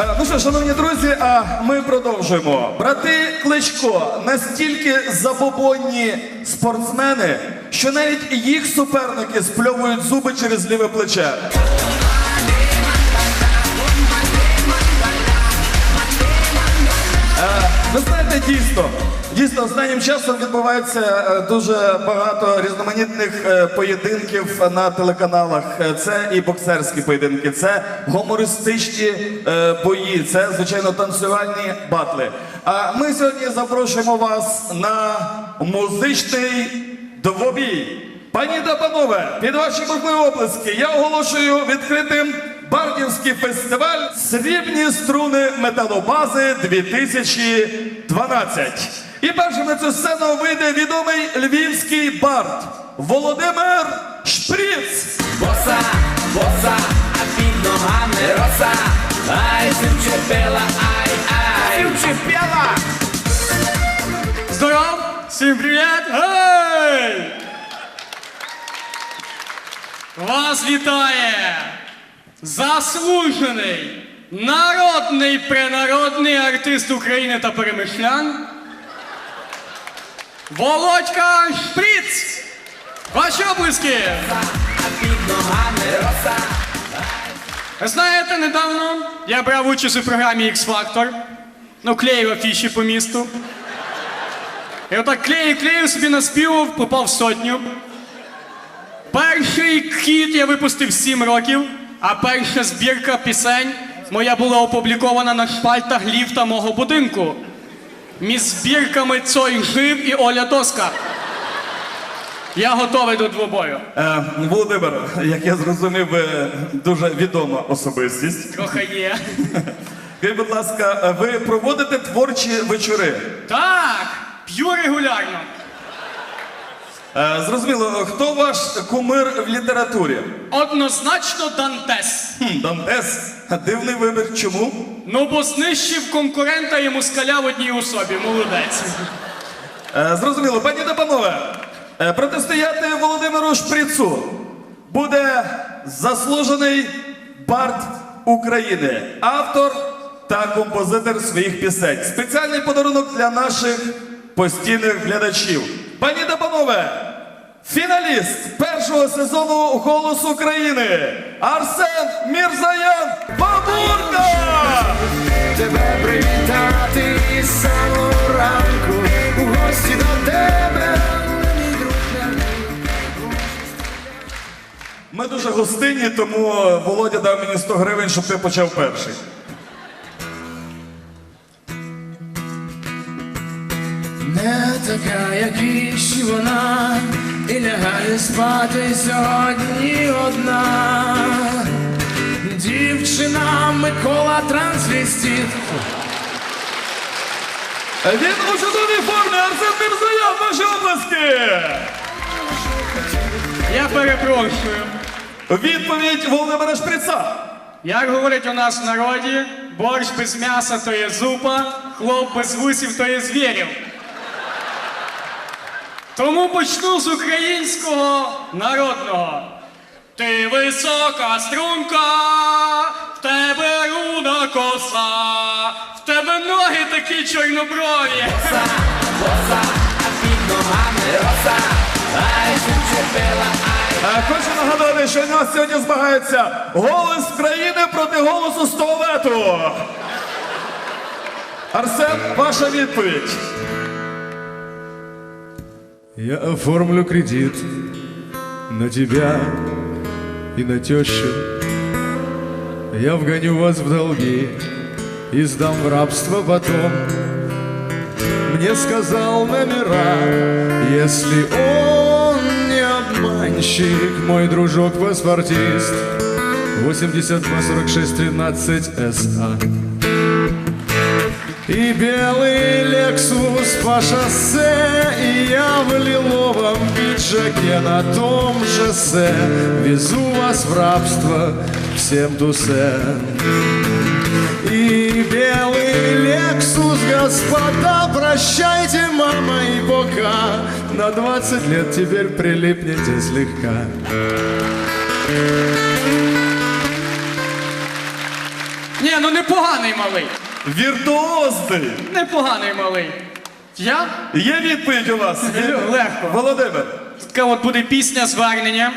Е, Ну що, шановні друзі, а ми продовжуємо. Брати Кличко настільки забобонні спортсмени, що навіть їх суперники спльовують зуби через ліве плече. Ви знаєте, дійсно, дійсно, останнім часом відбувається е, дуже багато різноманітних е, поєдинків на телеканалах. Е, Це і боксерські поєдинки, це гумористичні е, бої, це звичайно танцювальні батли. А ми сьогодні запрошуємо вас на музичний двобій. Пані та панове, під ваші бурхливі оплески я оголошую відкритим Бардівський фестиваль Срібні струни металобази 2012. І першим на цю сцену вийде відомий львівський бард Володимир Шприц. Боса, боса, а під ногами роса. Ай, си ай, ай. Си. Здоров! Всім привіт! Гей! Вас вітає заслужений народний пренародний артист України та перемишлян Володька Шприц! Ваші облиски! Знаєте, недавно я брав участь у програмі X-Factor. Ну, клеїв афіші по місту. І отак клеїв, клеїв собі наспівав, попав в сотню. Перший хіт я випустив 7 років, а перша збірка пісень моя була опублікована на шпальтах ліфта мого будинку. Між збірками Цой жив і Оля Доска. Я готовий до двобою. Е, Володимир, як я зрозумів, ви дуже відома особистість. Трохи є. Скажіть, будь ласка, ви проводите творчі вечори? Так, п'ю регулярно. Е, Зрозуміло, хто ваш кумир в літературі? Однозначно Дантес. Хм, Дантес. Дивний вибір. Чому? Ну, бо знищив конкурента і москаля в одній особі. Молодець. Е, Зрозуміло, пані та панове, е, протистояти Володимиру Шприцу буде заслужений бард України, автор та композитор своїх пісень. Спеціальний подарунок для наших постійних глядачів. Пані та панове, фіналіст першого сезону Голос України Арсен Мірзаян Бабурка! Тебе привітати із самого ранку. У гості до тебе. Ми дуже гостинні, тому Володя дав мені 100 гривень, щоб ти почав перший. Не така, як інші вона, і лягає спати сьогодні одна. Дівчина Микола Трансвістіт. Він у чудовій формі, Арсен Мірзаян, наші обласки! Я перепрошую. Відповідь Володимира Шприца. Як говорять у нас в народі, борщ без м'яса то є зупа, хлоп без вусів то є звірів. Тому почну з українського народного. Ти висока струнка, в тебе руда коса, в тебе ноги такі чорноброві. Боса, а під ногами роса. Ай, си ай. Е, Хочу нагадати, що у нас сьогодні змагається голос країни проти голосу з. Арсен, ваша відповідь. Я оформлю кредит на тебя и на тещу. Я вгоню вас в долги и сдам в рабство потом. Мне сказал номера, если он не обманщик, мой дружок паспортист. 82 46 13 СА. И белый Лексус по шоссе И я в лиловом пиджаке на том шоссе Везу вас в рабство всем тусен И белый Лексус, господа, прощайте, мама, и пока На 20 лет теперь прилипнете слегка. Ні, ну непоганий малий. Віртуозний. Непоганий малий. Я? Є відповідь у вас? Лю- легко. Володимир. Така от буде пісня звернення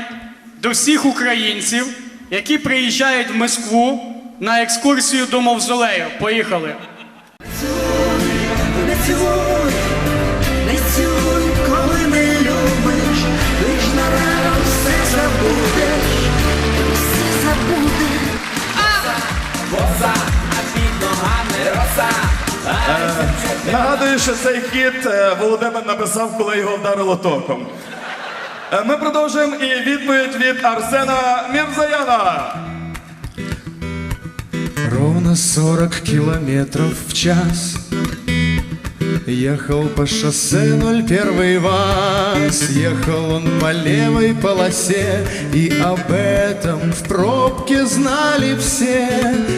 до всіх українців, які приїжджають в Москву на екскурсію до мавзолею. Поїхали. Не цілуй, що цей хіт е, Володимир написав, коли його вдарило током. Е, Ми продовжуємо і відповідь від Арсена Мірзаяна. Ровно 40 километров в час Ехал по шоссе 01 ВАЗ Ехал он по левой полосе. И об этом в пробке знали все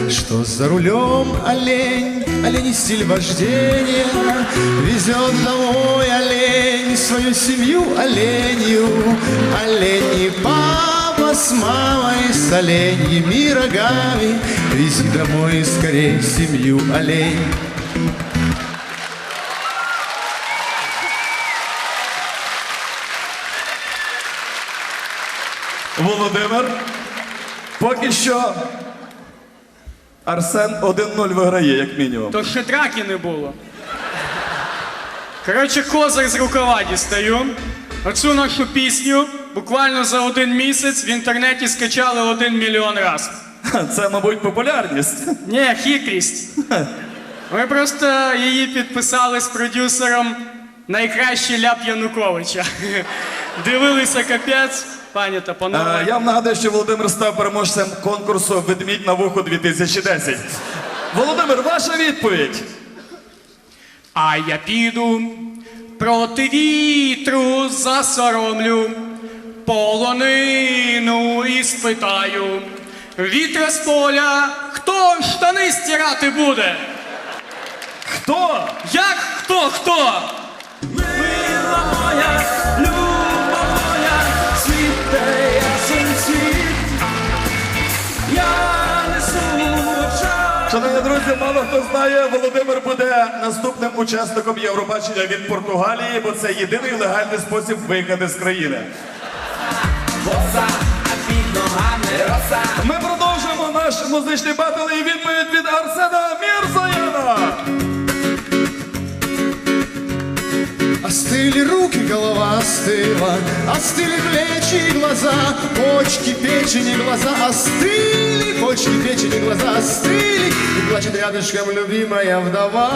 Что за рулем олень, олень стиль вождения Везет домой олень свою семью оленью. Олень и папа с мамой, с оленьими рогами Вези домой скорей семью олень Володимир. Поки що Арсен 1-0 виграє, як мінімум. То ще драки не було. Коротше, козир з рукава дістаю. Оцю нашу пісню буквально за один місяць в інтернеті скачали один мільйон раз. Це, мабуть, популярність. Ні, хитрість. Ми просто її підписали з продюсером найкращий ляп Януковича. Дивилися капець, пані та Е, панове. Я вам нагадую, що Володимир став переможцем конкурсу Ведмідь на вухо 2010. Володимир, ваша відповідь. А я піду проти вітру засоромлю, полонину і спитаю. Вітра з поля, хто штани стирати буде? Хто? Як хто хто? Мила Шановні друзі, мало хто знає, Володимир буде наступним учасником Євробачення від Португалії, бо це єдиний легальний спосіб виїхати з країни. Боса, а під ногами роса. Ми продовжуємо наш музичний батл і відповідь від Арсена Мірзаяна. Остыли руки, голова остыла Остыли плечи и глаза Почки, печень и глаза остыли Почки, печень и глаза. Стыли И плачет рядышком любимая вдова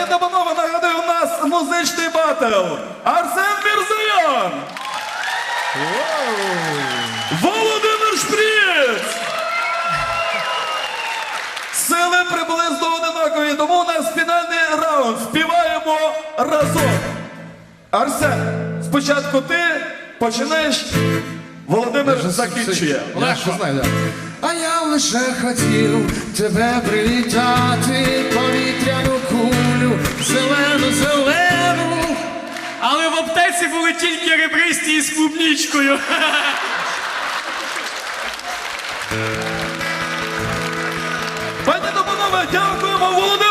Пані та панове, нагадую, у нас музичний батл. Арсен Мірзаян. Володимир Шприц. Сили приблизно одинакові, тому у нас фінальний раунд. Співаємо разом. Арсен, спочатку ти починаєш, Володимир закінчує. Я ж знаю, да. А я лише хотів тебе привітати, зелену, зелену. Але в аптеці були тільки ребристі із клубнічкою. Пані та дякуємо Володимиру